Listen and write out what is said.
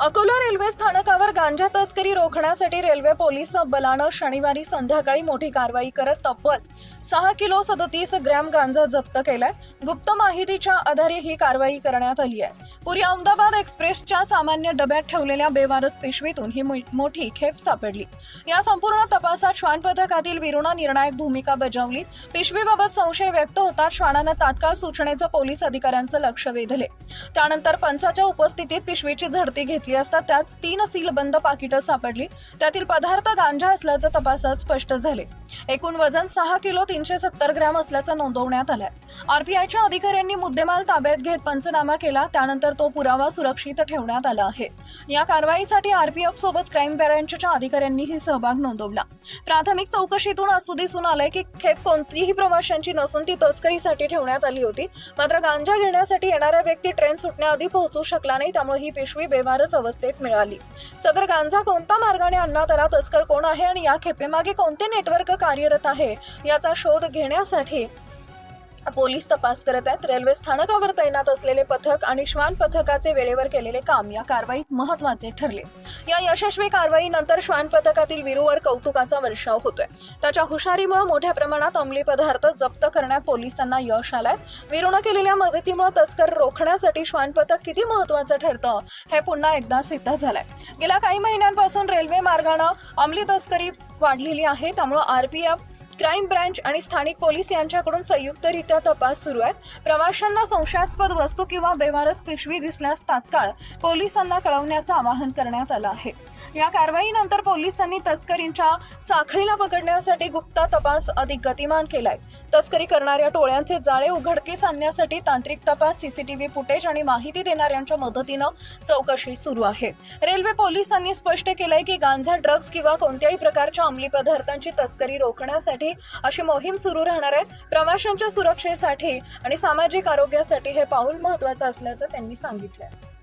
Akola railway स्थानकावर गांजा तस्करी रोखण्यासाठी रेल्वे पोलीस बलानं शनिवारी संध्याकाळी मोठी कारवाई करत तब्बल सहा किलो सदतीस ग्रॅम गांजा जप्त केलाय. गुप्त माहितीच्या आधारे ही कारवाई करण्यात आली आहे. पुरी अहमदाबाद एक्सप्रेसच्या सामान्य डब्यात ठेवलेल्या बेवारस पिशवीतून ही मोठी खेप सापडली. या संपूर्ण तपासात श्वान पथकातील वीरुनं निर्णायक भूमिका बजावली. पिशवीबाबत संशय व्यक्त होता श्वानानं तात्काळ सूचनेचं पोलीस अधिकाऱ्यांचं लक्ष वेधले. त्यानंतर पंचाच्या उपस्थितीत पिशवीची झडती घेतली असता त्यात तीन सीलबंद पाकिटं सापडली. त्यातील पदार्थ गांजा असल्याचं तपासात स्पष्ट झाले. एकूण वजन सहा किलो तीनशे सत्तर ग्रॅम असल्याचं नोंदवण्यात आलंय. आरपीआयच्या अधिकाऱ्यांनी मुद्देमाल ताब्यात घेत पंचनामा केला. त्यानंतर तो पुरावा सुरक्षित ठेवण्यात आला आहे. या कारवाईसाठी आरपीएफ सोबत क्राईम ब्रँचच्या अधिकाऱ्यांनीही सहभाग नोंदवला. प्राथमिक चौकशीतून असू दिसून आलंय की खेप कोणतीही प्रवाशांची नसून ती तस्करीसाठी ठेवण्यात आली होती. मात्र गांजा घेण्यासाठी येणाऱ्या व्यक्ती ट्रेन सुटण्याआधी पोहोचू शकला नाही त्यामुळे ही पिशवी बेवारस अवस्थेत मिळाली. सदर गांजा कोणत्या मार्गाने आणण्यात आला तस्कर कोण आहे आणि या खेपेमागे कोणते नेटवर्क कार्यरत आहे याचा शोध घेण्यासाठी पोलीस तपास करत आहेत. रेल्वे स्थानकावर तैनात असलेले पथक आणि श्वान पथकाचे वेळेवर केलेले काम या कारवाईत महत्त्वाचे ठरले. या यशस्वी कारवाईनंतर श्वान पथकातील वीरूवर कौतुकाचा वर्षाव होतोय. त्याच्या हुशारीमुळे मोठ्या प्रमाणात अंमली पदार्थ जप्त करण्यात पोलिसांना यश आलाय. वीरूनं केलेल्या मदतीमुळे तस्कर रोखण्यासाठी श्वान पथक किती महत्वाचं ठरतं हे पुन्हा एकदा सिद्ध झालंय. गेल्या काही महिन्यांपासून रेल्वे मार्गानं अंमली तस्करी वाढलेली आहे. त्यामुळे आरपीएफ क्राईम ब्रँच आणि स्थानिक पोलीस यांच्याकडून संयुक्तरित्या तपास सुरू आहे प्रवाशांना संशयास्पद वस्तू किंवा बेवारस पिशवी दिसल्यास तात्काळ पोलिसांना कळवण्याचं आवाहन करण्यात आलं आहे. या कारवाईनंतर पोलिसांनी तस्करींच्या साखळीला पकडण्यासाठी गुप्त तपास अधिक गतिमान केलाय. तस्करी करणाऱ्या टोळ्यांचे जाळे उघडकीस आणण्यासाठी तांत्रिक तपास सीसीटीव्ही फुटेज आणि माहिती देणाऱ्यांच्या मदतीनं चौकशी सुरू आहे. रेल्वे पोलिसांनी स्पष्ट केलंय की गांजा ड्रग्ज किंवा कोणत्याही प्रकारच्या अंमली पदार्थांची तस्करी रोखण्यासाठी अशी मोहीम सुरू राहणार आहे. प्रवाशांच्या सुरक्षेसाठी आणि सामाजिक आरोग्यासाठी हे पाऊल महत्वाचं असल्याचं त्यांनी सांगितलंय.